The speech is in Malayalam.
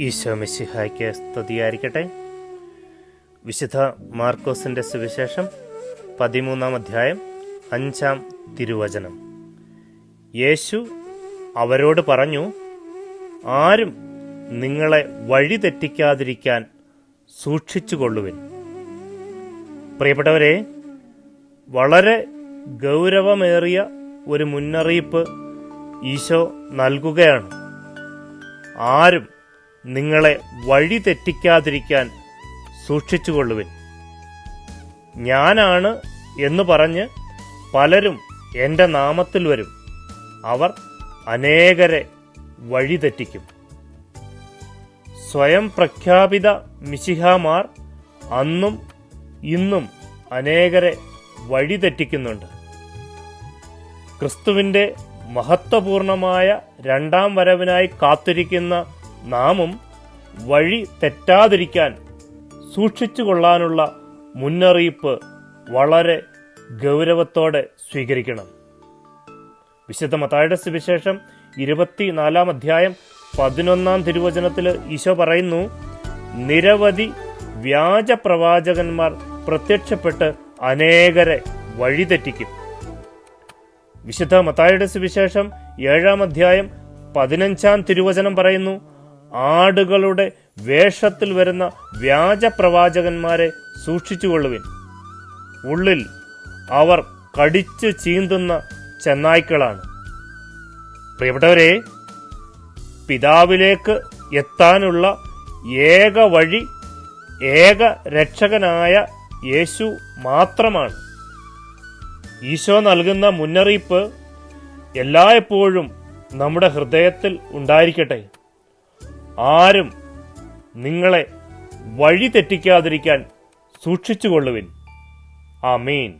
ഈശോ മിശിഹായ്ക്ക് സ്തുതിയായിരിക്കട്ടെ. വിശുദ്ധ മാർക്കോസിന്റെ സുവിശേഷം പതിമൂന്നാം അധ്യായം അഞ്ചാം തിരുവചനം. യേശു അവരോട് പറഞ്ഞു ആരും നിങ്ങളെ വഴിതെറ്റിക്കാതിരിക്കാൻ സൂക്ഷിച്ചുകൊള്ളുവിൻ. പ്രിയപ്പെട്ടവരെ വളരെ ഗൗരവമേറിയ ഒരു മുന്നറിയിപ്പ് ഈശോ നൽകുകയാണ്. ആരും നിങ്ങളെ വഴി തെറ്റിക്കാതിരിക്കാൻ സൂക്ഷിച്ചുകൊള്ളുവിൻ. ഞാനാണ് എന്ന് പറഞ്ഞ് പലരും എന്റെ നാമത്തിൽ വരും. അവർ അനേകരെ വഴിതെറ്റിക്കും സ്വയം പ്രഖ്യാപിത മിശിഹാമാർ അന്നും ഇന്നും അനേകരെ വഴിതെറ്റിക്കുന്നുണ്ട് ക്രിസ്തുവിന്റെ മഹത്വപൂർണമായ രണ്ടാം വരവിനായി കാത്തിരിക്കുന്ന നാമും വഴി തെറ്റാതിരിക്കാൻ സൂക്ഷിച്ചുകൊള്ളാനുള്ള മുന്നറിയിപ്പ് വളരെ ഗൗരവത്തോടെ സ്വീകരിക്കണം. വിശുദ്ധ മത്തായുടെ സുവിശേഷം ഇരുപത്തിനാലാം അധ്യായം പതിനൊന്നാം തിരുവചനത്തിൽ ഈശോ പറയുന്നു നിരവധി വ്യാജ പ്രവാചകന്മാർ പ്രത്യക്ഷപ്പെട്ട് അനേകരെ വഴിതെറ്റിക്കും. വിശുദ്ധ മത്തായുടെ സുവിശേഷം ഏഴാം അധ്യായം പതിനഞ്ചാം തിരുവചനം പറയുന്നു ആടുകളുടെ വേഷത്തിൽ വരുന്ന വ്യാജ പ്രവാചകന്മാരെ സൂക്ഷിച്ചുകൊള്ളുവിൻ ഉള്ളിൽ അവർ കടിച്ചു ചീന്തുന്ന ചെന്നായ്ക്കളാണ്. പ്രിയപ്പെട്ടവരെ പിതാവിലേക്ക് എത്താനുള്ള ഏക വഴി ഏക രക്ഷകനായ യേശു മാത്രമാണ്. ഈശോ നൽകുന്ന മുന്നറിയിപ്പ് എല്ലായ്പ്പോഴും നമ്മുടെ ഹൃദയത്തിൽ ഉണ്ടായിരിക്കട്ടെ. ആരും നിങ്ങളെ വഴി തെറ്റിക്കാതിരിക്കാൻ സൂക്ഷിച്ചുകൊള്ളുവിൻ. ആമീൻ.